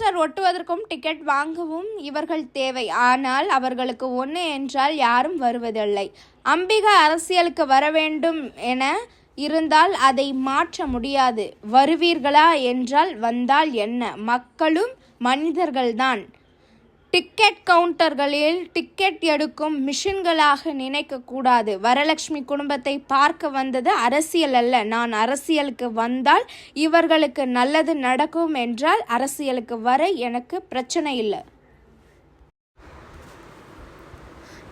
Poster ஒட்டுவதற்கும் ticket வாங்கவும் இவர்கள் தேவை. ஆனால் அவர்களுக்கு ஒன்று என்றால் யாரும் வருவதில்லை. அம்பிகா அரசியலுக்கு வர வேண்டும் என இருந்தால் அதை மாற்ற முடியாது. வருவீர்களா என்றால் வந்தால் என்ன? மக்களும் மனிதர்கள்தான். டிக்கெட் கவுண்டர்களில் டிக்கெட் எடுக்கும் மிஷின்களாக நினைக்கக்கூடாது. வரலட்சுமி குடும்பத்தை பார்க்க வந்தது அரசியல் அல்ல. நான் அரசியலுக்கு வந்தால் இவர்களுக்கு நல்லது நடக்கும் என்றால் அரசியலுக்கு வர எனக்கு பிரச்சனை இல்லை.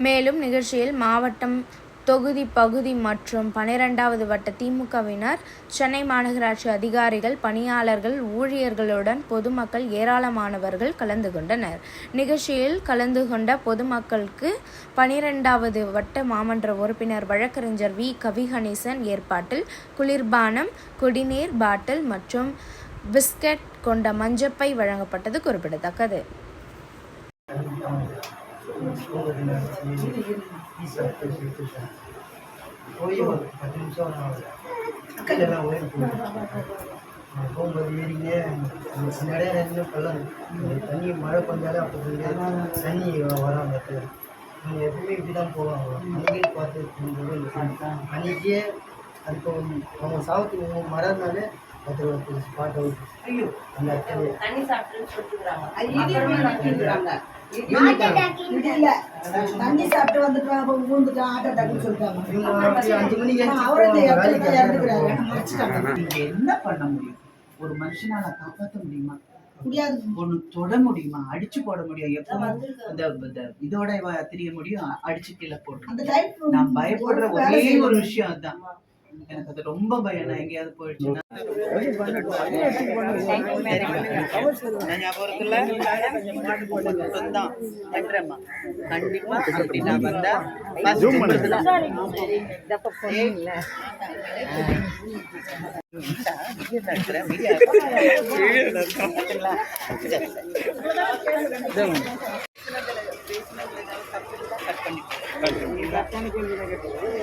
மேலும் நிகழ்ச்சியில் மாவட்டம் தொகுதி பகுதி மற்றும் பனிரெண்டாவது வட்ட திமுகவினர் சென்னை மாநகராட்சி அதிகாரிகள் பணியாளர்கள் ஊழியர்களுடன் பொதுமக்கள் ஏராளமானவர்கள் கலந்து கொண்டனர். நிகழ்ச்சியில் கலந்து கொண்ட பொதுமக்களுக்கு பனிரெண்டாவது வட்ட மாமன்ற உறுப்பினர் வழக்கறிஞர் வி. கவிகணேசன் ஏற்பாட்டில் குளிர்பானம் குடிநீர் பாட்டில் மற்றும் பிஸ்கட் கொண்ட மஞ்சப்பை வழங்கப்பட்டது குறிப்பிடத்தக்கது. பத்து நிமிஷம் நான் எல்லாம் உயர் போகும்போது ஏறிங்க நிறைய ரெண்டு பள்ளம் தண்ணி மழை கொஞ்சாலே அப்போ கொஞ்சம் தண்ணி வரும் அந்த இடத்துல அவங்க எப்பவுமே இப்படி தான் போவாங்க. அன்றைக்கே பார்த்து இருக்கும்போது அன்றைக்கே அதுக்கு அவங்க சாவத்துக்கு மறந்தாலே ஒருத்தர் ஒருத்தர் ஸ்பாட் அவுட் அந்த இடத்துல தண்ணி சாப்பிட்டுன்னு தண்ணி சாப்பிட்டு அட்டாக்னு சொல்லிட்டாங்க. அவரே இந்த இடத்துல மறைச்சிட்டாங்க. என்ன பண்ண முடியும்? ஒரு மனுஷனால காப்பாற்ற முடியுமா? முடியாது. ஒண்ணு தொட முடியுமா? அடிச்சு போட முடியும். எப்பவும் இந்த இதோட தெரிய முடியும். அடிச்சு கீழே டைம் நான் பயப்படுற ஒரே ஒரு விஷயம் அதுதான். எனக்கு அது ரொம்ப பயம் நான் எங்கேயாவது போயிடுச்சுன்னா. கண்டிப்பா அப்படி நான் வந்தா.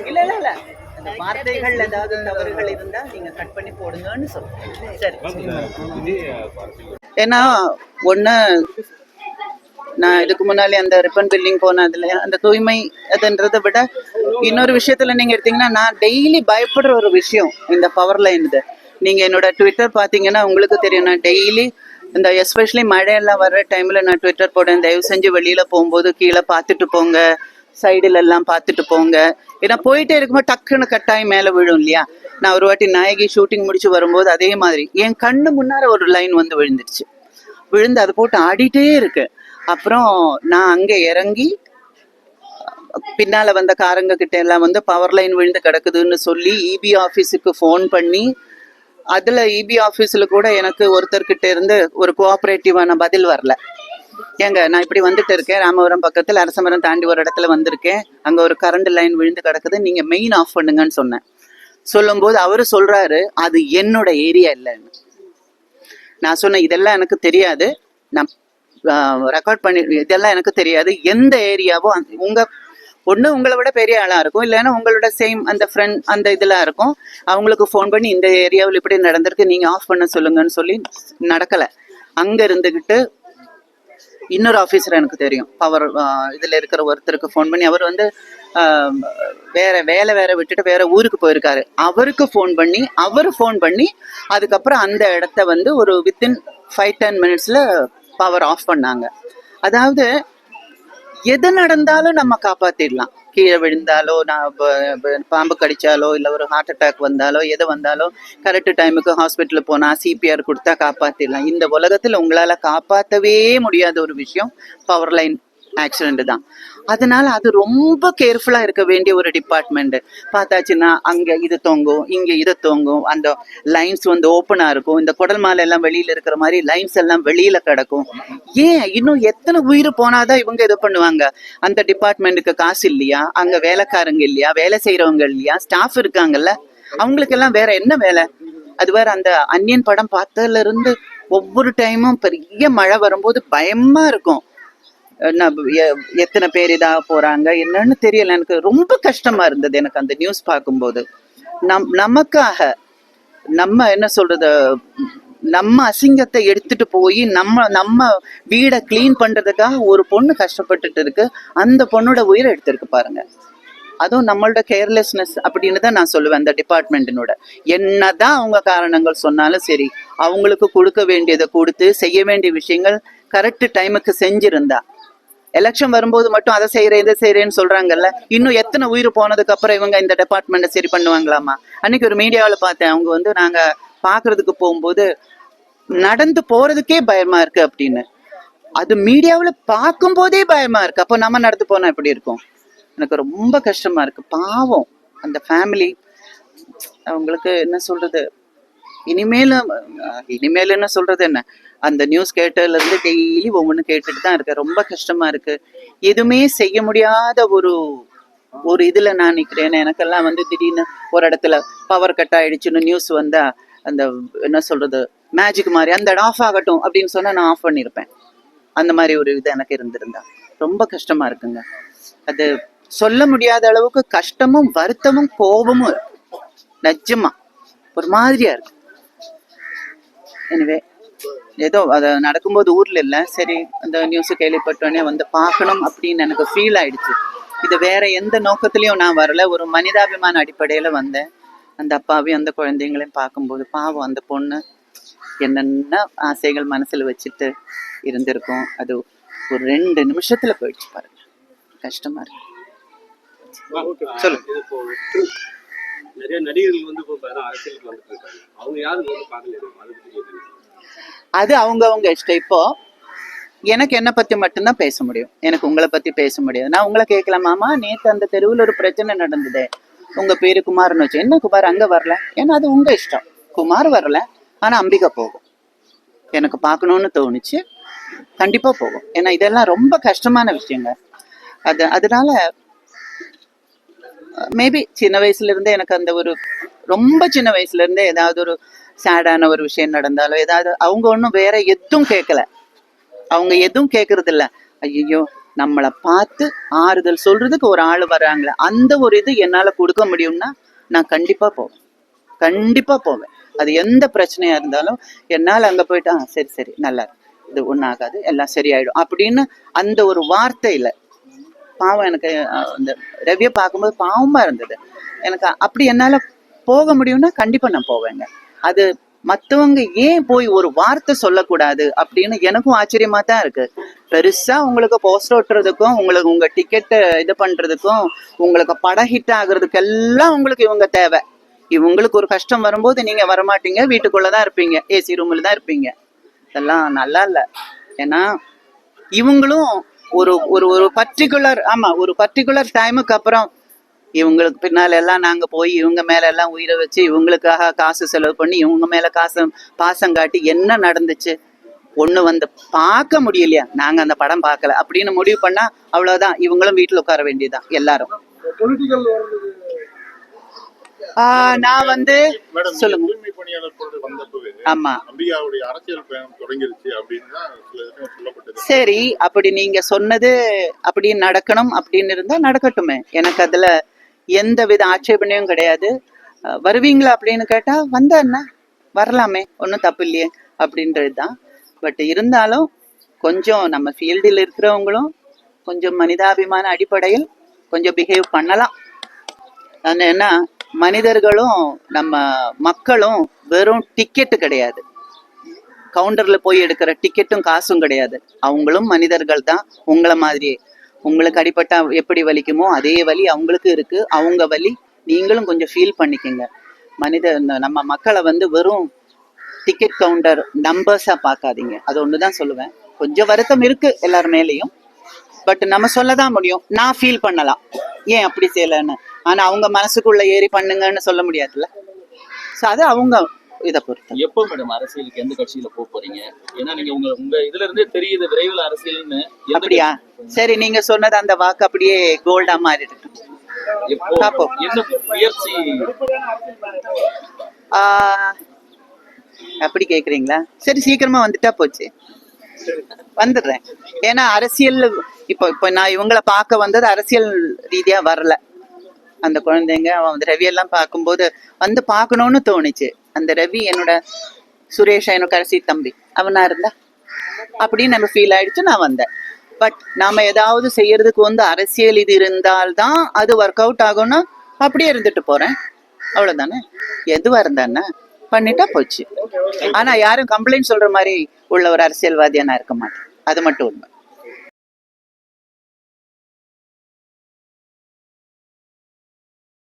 இல்ல இல்ல இல்ல அந்த வார்த்தைகள் ஏதாவது தவறுகள் இருந்தா நீங்க கட் பண்ணி போடுங்கன்னு சொல்றேன் சரி ஏன்னா ஒண்ணு நான் இதுக்கு முன்னாடி அந்த ரிப்பன் பில்டிங் போனதுல அந்த தூய்மை அதுன்றதை விட இன்னொரு விஷயத்துல நீங்க எடுத்தீங்கன்னா நான் டெய்லி பயப்படுற ஒரு விஷயம் இந்த பவர் லைன் இது. நீங்க என்னோட ட்விட்டர் பாத்தீங்கன்னா உங்களுக்கு தெரியும் நான் டெய்லி இந்த எஸ்பெஷலி மழையெல்லாம் வர்ற டைம்ல நான் ட்விட்டர் போடுறேன் தயவு செஞ்சு வெளியில போகும்போது கீழே பார்த்துட்டு போங்க. சைடுல எல்லாம் பார்த்துட்டு போங்க. ஏன்னா போயிட்டே இருக்கும்போது டக்குன்னு கட்டாயம் மேலே விழும் இல்லையா? நான் ஒரு வாட்டி நாயகி ஷூட்டிங் முடிச்சு வரும்போது அதே மாதிரி. என் கண்ணு முன்னார ஒரு லைன் வந்து விழுந்துருச்சு. விழுந்து அதை போட்டு ஆடிட்டே இருக்கு. அப்புறம் நான் அங்கே இறங்கி பின்னால வந்த காரங்க கிட்ட எல்லாம் வந்து பவர் லைன் விழுந்து கிடக்குதுன்னு சொல்லி இபி ஆஃபீஸுக்கு ஃபோன் பண்ணி அதுல இபி ஆஃபீஸில் கூட எனக்கு ஒருத்தர்கிட்ட இருந்து ஒரு கோஆபரேட்டிவான பதில் வரல. ஏங்க நான் இப்படி வந்துட்டு இருக்கேன். ராமபுரம் பக்கத்துல அரசமரம் தாண்டி ஒரு இடத்துல வந்திருக்கேன். அங்க ஒரு கரண்ட் லைன் விழுந்து கிடக்குது. நீங்க மெயின் ஆஃப் பண்ணுங்கன்னு சொன்னேன். சொல்லும்போது அவரு சொல்றாரு அது என்னோட ஏரியா இல்லைன்னு. நான் சொன்னேன் இதெல்லாம் எனக்கு தெரியாது. நான் ரெக்கார்ட் பண்ணி இதெல்லாம் எனக்கு தெரியாது. எந்த ஏரியாவோ அந்த- உங்க ஒண்ணு உங்களை விட பெரிய ஆளா இருக்கும். இல்லைன்னா உங்களோட சேம் அந்த ஃப்ரெண்ட் அந்த இதெல்லாம் இருக்கும். அவங்களுக்கு ஃபோன் பண்ணி இந்த ஏரியாவில் இப்படி நடந்திருக்கு. நீங்க ஆஃப் பண்ண சொல்லுங்கன்னு சொல்லி நடக்கல. அங்க இருந்துகிட்டு இன்னொரு ஆஃபீஸர் எனக்கு தெரியும். பவர் இதில் இருக்கிற ஒருத்தருக்கு ஃபோன் பண்ணி அவர் வந்து வேற வேலை வேற விட்டுட்டு வேற ஊருக்கு போயிருக்காரு. அவருக்கு ஃபோன் பண்ணி அவர் ஃபோன் பண்ணி அதுக்கப்புறம் அந்த இடத்த வந்து ஒரு வித்தின் ஃபைவ் டென் மினிட்ஸில் பவர் ஆஃப் பண்ணாங்க. அதாவது எது நடந்தாலும் நம்ம காப்பாற்றிடலாம் கீழே விழுந்தாலோ நான் பாம்பு கடிச்சாலோ இல்லை ஒரு ஹார்ட் அட்டாக் வந்தாலோ எது வந்தாலோ கரெக்ட் டைமுக்கு ஹாஸ்பிட்டல் போனா சிபிஆர் கொடுத்தா காப்பாற்றிடலாம் இந்த உலகத்துல உங்களால காப்பாற்றவே முடியாத ஒரு விஷயம் பவர் லைன் ஆக்சிடென்ட் தான். அதனால அது ரொம்ப கேர்ஃபுல்லா இருக்க வேண்டிய ஒரு டிபார்ட்மெண்ட் பார்த்தாச்சுன்னா அங்க இது தொங்கும் இங்க இது தொங்கும். அந்த லைன்ஸ் வந்து ஓப்பனா இருக்கும். இந்த குடல் மாலை எல்லாம் வெளியில இருக்கிற மாதிரி லைன்ஸ் எல்லாம் வெளியில கிடக்கும். ஏன்? இன்னும் எத்தனை உயிர் போனாதான் இவங்க இது பண்ணுவாங்க? அந்த டிபார்ட்மெண்ட்டுக்கு காசு இல்லையா? அங்க வேலைக்காரங்க இல்லையா? வேலை செய்யறவங்க இல்லையா? ஸ்டாஃப் இருக்காங்கல்ல. அவங்களுக்கு எல்லாம் வேற என்ன வேலை? அது வேற அந்த அன்னியன் படம் பார்த்ததுல இருந்து ஒவ்வொரு டைமும் பெரிய மழை வரும்போது பயமா இருக்கும். எத்தனை பேர் இதாக போறாங்க என்னன்னு தெரியல. எனக்கு ரொம்ப கஷ்டமா இருந்தது எனக்கு அந்த நியூஸ் பார்க்கும்போது. நம் நமக்காக நம்ம என்ன சொல்றது நம்ம அசிங்கத்தை எடுத்துட்டு போய் நம்ம நம்ம வீடை க்ளீன் பண்றதுக்காக ஒரு பொண்ணு கஷ்டப்பட்டுட்டு இருக்கு. அந்த பொண்ணோட உயிரை எடுத்திருக்கு பாருங்க. அதுவும் நம்மளோட கேர்லெஸ்னஸ் அப்படின்னு தான் நான் சொல்லுவேன் அந்த டிபார்ட்மெண்ட்டினோட என்னதான் அவங்க காரணங்கள் சொன்னாலும் சரி அவங்களுக்கு கொடுக்க வேண்டியதை கொடுத்து செய்ய வேண்டிய விஷயங்கள் கரெக்ட் டைமுக்கு செஞ்சிருந்தா எலெக்ஷன் வரும்போது மட்டும் அதை செய்யறேன் இதை செய்யறேன்னு சொல்றாங்கல்ல. இன்னும் எத்தனை உயிர் போனதுக்கு அப்புறம் இவங்க இந்த டிபார்ட்மெண்ட்டை சரி பண்ணுவாங்களாமா? அன்னைக்கு ஒரு மீடியாவில் பார்த்தேன் அவங்க வந்து நாங்க பாக்குறதுக்கு போகும்போது நடந்து போறதுக்கே பயமா இருக்கு அப்படின்னு. அது மீடியாவில் பார்க்கும் போதே பயமா இருக்கு. அப்போ நம்ம நடந்து போனா எப்படி இருக்கும்? எனக்கு ரொம்ப கஷ்டமா இருக்கு. பாவம். அந்த ஃபேமிலி அவங்களுக்கு என்ன சொல்றது? இனிமேலும் இனிமேல் என்ன சொல்றது என்ன? அந்த நியூஸ் கேட்டதுல இருந்து டெய்லி ஒவ்வொன்று கேட்டுட்டு தான் இருக்கேன். ரொம்ப கஷ்டமா இருக்கு. எதுவுமே செய்ய முடியாத ஒரு ஒரு இதுல நான் நிக்கிறேன். எனக்கெல்லாம் வந்து திடீர்னு ஒரு இடத்துல பவர் கட் ஆயிடுச்சுன்னு நியூஸ் வந்தா அந்த என்ன சொல்றது மேஜிக் மாதிரி அந்த இடம் ஆஃப் ஆகட்டும் அப்படின்னு சொன்னா நான் ஆஃப் பண்ணியிருப்பேன் அந்த மாதிரி ஒரு இது எனக்கு இருந்திருந்தா. ரொம்ப கஷ்டமா இருக்குங்க. அது சொல்ல முடியாத அளவுக்கு கஷ்டமும் வருத்தமும் கோபமும் இருக்கு. நிஜமா. ஒரு மாதிரியா இருக்கு. எனவே ஏதோ அது நடக்கும்போது ஊர்ல இல்ல. சரி அந்த நியூஸ் கேள்விப்பட்டோடனே வந்து பார்க்கணும் அப்படின்னு எனக்கு ஃபீல் ஆயிடுச்சு. இது வேற எந்த நோக்கத்திலயும் நான் வரல. ஒரு மனிதாபிமான அடிப்படையில வந்தேன். அந்த அப்பாவையும் அந்த குழந்தைங்களையும் பார்க்கும்போது பாவம் அந்த பொண்ணு என்னென்ன ஆசைகள் மனசுல வச்சுட்டு இருந்திருக்கும். அது ஒரு ரெண்டு நிமிஷத்துல போயிடுச்சு பாருங்க. கஷ்டமா இருக்கு. சொல்லு நிறைய நடிகர்கள் வந்து இப்போ அரசியலுக்கு வந்துட்டு இருக்காங்க. அவங்க யாரும் வந்து பார்க்கல? அது அவங்கவுங்க இஷ்டம். இப்போ எனக்கு என்ன பத்தி மட்டும்தான் பேச முடியும். எனக்கு உங்களை பத்தி பேச முடியாது. நான் உங்களை கேட்கலாமாமா நேத்து அந்த தெருவில் ஒரு பிரச்சனை நடந்தது. உங்க பேரு குமார்னு வச்சு. என்ன குமார்? அங்க வரல. ஏன்னா அது உங்க இஷ்டம். குமார் வரல ஆனா அம்பிகா போகும். எனக்கு பார்க்கணும்னு தோணுச்சு. கண்டிப்பா போகும். ஏன்னா இதெல்லாம் ரொம்ப கஷ்டமான விஷயங்க. அது அதனால மேபி சின்ன வயசுல இருந்தே எனக்கு அந்த ஒரு ரொம்ப சின்ன வயசுல இருந்தே ஏதாவது ஒரு சேடான ஒரு விஷயம் நடந்தாலோ ஏதாவது அவங்க ஒன்றும் வேற எதுவும் கேட்கல அவங்க எதுவும் கேட்கறது இல்ல ஐயோ நம்மளை பார்த்து ஆறுதல் சொல்றதுக்கு ஒரு ஆள் வராங்களே அந்த ஒரு இது என்னால கொடுக்க முடியும்னா நான் கண்டிப்பா போவேன். கண்டிப்பா போவேன். அது எந்த பிரச்சனையா இருந்தாலும் என்னால அங்க போயிட்டு ஆ சரி சரி நல்லா இது இது ஒன்றாகாது எல்லாம் சரியாயிடும். அப்படின்னு அந்த ஒரு வார்த்தையில் பாவம் எனக்கு அந்த ரவியை பார்க்கும்போது பாவமா இருந்தது. எனக்கு அப்படி என்னால போக முடியும்னா கண்டிப்பா நான் போவேங்க. அது மற்றவங்க ஏன் போய் ஒரு வார்த்தை சொல்லக்கூடாது அப்படின்னு எனக்கும் ஆச்சரியமா தான் இருக்கு. பெருசா உங்களுக்கு போஸ்டர் ஒட்டுறதுக்கும் உங்களுக்கு உங்க டிக்கெட்டை இது பண்றதுக்கும் உங்களுக்கு படம் ஹிட் ஆகுறதுக்கு எல்லாம் உங்களுக்கு இவங்க தேவை. இவங்களுக்கு ஒரு கஷ்டம் வரும்போது நீங்க வரமாட்டீங்க வீட்டுக்குள்ளதான் இருப்பீங்க ஏசி ரூம்ல தான் இருப்பீங்க. இதெல்லாம் நல்லா இல்ல. ஏன்னா இவங்களும் ஒரு ஒரு ஒரு பர்டிகுலர் ஆமா ஒரு பர்டிகுலர் டைமுக்கு அப்புறம் இவங்களுக்கு பின்னால எல்லாம் நாங்க போய் இவங்க மேல எல்லாம் உயிரை வச்சு இவங்களுக்காக காசு செலவு பண்ணி இவங்க மேல காசு பாசம் காட்டி என்ன நடந்துச்சு? ஒண்ணு வந்து பார்க்க முடியலையா? நாங்க அந்த படம் பார்க்கல. அப்படின்னு முடிவு பண்ணா அவ்வளவுதான். இவங்களும் வீட்டுல உட்கார வேண்டியதுதான் எல்லாரும். ஆஹ் நான் வந்து சொல்லுங்க. ஆமா. சரி அப்படி நீங்க சொன்னது அப்படி நடக்கணும் அப்படின்னு இருந்தா நடக்கட்டுமே. எனக்கு அதுல எந்த வித ஆட்சேபனையும் கிடையாது. வருவீங்களா அப்படின்னு கேட்டா வந்தா என்ன வரலாமே ஒன்றும் தப்பு இல்லையே அப்படின்றது தான் பட் இருந்தாலும் கொஞ்சம் நம்ம ஃபீல்டில் இருக்கிறவங்களும் கொஞ்சம் மனிதாபிமான அடிப்படையில் கொஞ்சம் பிஹேவ் பண்ணலாம். அது என்ன மனிதர்களும் நம்ம மக்களும் வெறும் டிக்கெட்டு கிடையாது. கவுண்டர்ல போய் எடுக்கிற டிக்கெட்டும் காசும் கிடையாது. அவங்களும் மனிதர்கள் தான் உங்களை மாதிரியே. உங்களுக்கு அடிப்பட்ட எப்படி வலிக்குமோ அதே வலி அவங்களுக்கு இருக்கு. அவங்க வலி நீங்களும் கொஞ்சம் ஃபீல் பண்ணிக்கோங்க. மனித நம்ம மக்களை வந்து வெறும் டிக்கெட் கவுண்டர் நம்பர்ஸா பார்க்காதீங்க. அது ஒன்று தான் சொல்லுவேன். கொஞ்சம் வருத்தம் இருக்கு எல்லார் மேலேயும். பட் நம்ம சொல்ல தான் முடியும். நான் ஃபீல் பண்ணலாம். ஏன் அப்படி செய்யலைன்னு? ஆனா அவங்க மனசுக்குள்ள ஏறி பண்ணுங்கன்னு சொல்ல முடியாதுல்ல? ஸோ அது அவங்க இதை பொறுத்து. எப்போ மேடம் அரசியலுக்கு எந்த கட்சியில போக போறீங்க? ஏன்னா நீங்க உங்க உங்க இதுல இருந்தே தெரியுது விரைவில் அரசியல்னு. அப்படியா? சரி நீங்க சொன்னது அந்த வாக்கு அப்படியே கோல்டா பாப்போம். என்ன முயற்சி? அப்படி கேக்குறீங்களா? சரி சீக்கிரமா வந்துட்டா போச்சு. வந்துடுறேன். ஏன்னா அரசியல் இப்போ இப்போ நான் இவங்கள பார்க்க வந்தது அரசியல் ரீதியா வரல. அந்த குழந்தைங்க அவன் அந்த ரவி எல்லாம் பார்க்கும்போது வந்து பார்க்கணும்னு தோணுச்சு. அந்த ரவி என்னோட சுரேஷ் என்னோட கடைசி தம்பி. அவனா இருந்தா? அப்படின்னு நம்ம ஃபீல் ஆயிடுச்சு நான் வந்தேன். பட் நாம ஏதாவது செய்யறதுக்கு வந்து அரசியல் இது இருந்தால்தான் அது ஒர்க் அவுட் ஆகும்னா அப்படியே இருந்துட்டு போறேன். அவ்வளவுதானே? எதுவா இருந்தானே பண்ணிட்டா போச்சு. ஆனா யாரும் கம்ப்ளைண்ட் சொல்ற மாதிரி உள்ள ஒரு அரசியல்வாதியா நான் இருக்க மாட்டேன். அது மட்டும் உண்மை.